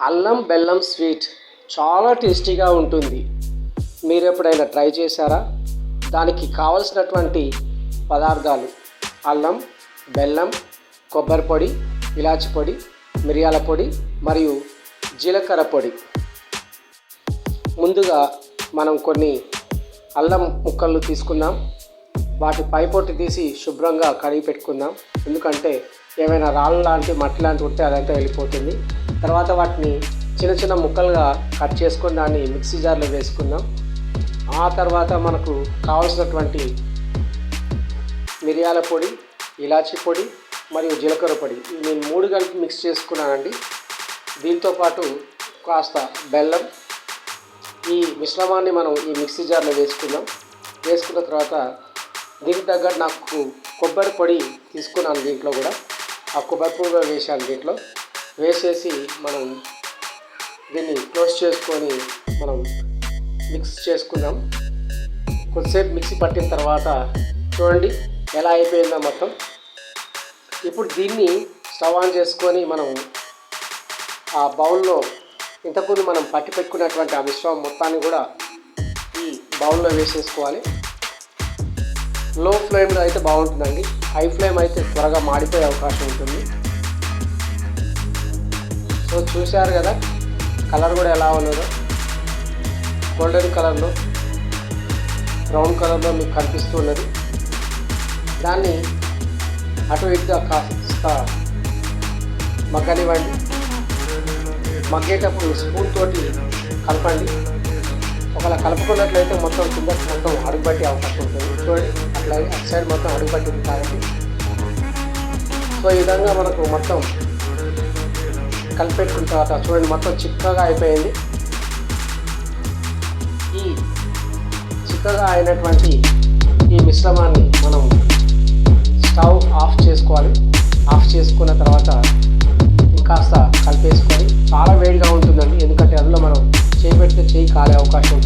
అల్లం బెల్లం స్వీట్ చాలా టేస్టీగా ఉంటుంది. మీరు ఎప్పుడైనా ట్రై చేశారా? దానికి కావలసినటువంటి పదార్థాలు అల్లం బెల్లం కొబ్బరి పొడి ఇలాచి పొడి మిరియాల పొడి మరియు జీలకర్ర పొడి. ముందుగా మనం కొన్ని అల్లం ముక్కలు తీసుకుందాం. వాటి పైపొట్టు తీసి శుభ్రంగా కడిగి పెట్టుకుందాం. ఎందుకంటే ఏమైనా రాళ్ళు లాంటి మట్టి లాంటి ఉంటే అదంతా వెళ్ళిపోతుంది. తర్వాత వాటిని చిన్న చిన్న ముక్కలుగా కట్ చేసుకొని దాన్ని మిక్సీ జార్లో వేసుకుందాం. ఆ తర్వాత మనకు కావలసినటువంటి మిరియాల పొడి ఇలాచీ పొడి మరియు జీలకర్ర పొడి. నేను మూడు కలిపి మిక్స్ చేసుకున్నానండి. దీంతో పాటు కాస్త బెల్లం. ఈ మిశ్రమాన్ని మనం ఈ మిక్సీ జార్లో వేసుకుందాం. వేసుకున్న తర్వాత దీనికి తగ్గట్టు నాకు కొబ్బరి పొడి తీసుకున్నాను దీంట్లో కూడా. ఆ కొబ్బరి పొడి వేసాను దీంట్లో. వేసేసి మనం దీన్ని క్లోజ్ చేసుకొని మనం మిక్స్ చేసుకుందాం. కొద్దిసేపు మిక్సీ పట్టిన తర్వాత చూడండి ఎలా అయిపోయిందో మొత్తం. ఇప్పుడు దీన్ని స్టవ్ ఆన్ చేసుకొని మనం ఆ బౌల్లో ఇంతకుముందు మనం పట్టి పెట్టుకున్నటువంటి ఆ మిశ్రమం మొత్తాన్ని కూడా ఈ బౌల్లో వేసేసుకోవాలి. లో ఫ్లేమ్లో అయితే బాగుంటుందండి. హై ఫ్లేమ్ అయితే త్వరగా మాడిపోయే అవకాశం ఉంటుంది. సో చూశారు కదా కలర్ కూడా ఎలా ఉన్నదో. గోల్డెన్ కలర్లో బ్రౌన్ కలర్లో మీకు కనిపిస్తున్నది దాన్ని అటు ఇటుగా కాస్త మగ్గనివ్వండి. మగ్గేటప్పుడు స్పూన్ తోటి కలపండి. ఒకవేళ కలుపుకున్నట్లయితే మొత్తం కింద మొత్తం అడుగుబట్టే అవకాశం ఉంటుంది. చూడండి అట్లా అటు సైడ్ మొత్తం అడుగుపట్టింది కాబట్టి. సో ఈ విధంగా మనకు మొత్తం కలిపెట్టుకున్న తర్వాత చూడండి మొత్తం చిక్కగా అయిపోయింది. ఈ చిక్కగా అయినటువంటి ఈ మిశ్రమాన్ని మనం స్టవ్ ఆఫ్ చేసుకోవాలి. ఆఫ్ చేసుకున్న తర్వాత ఇంకాస్త కలిపేసుకొని చాలా వేడిగా ఉంటుందండి ఎందుకంటే అందులో మనం చేపెట్టిన చేయి కాలే అవకాశం.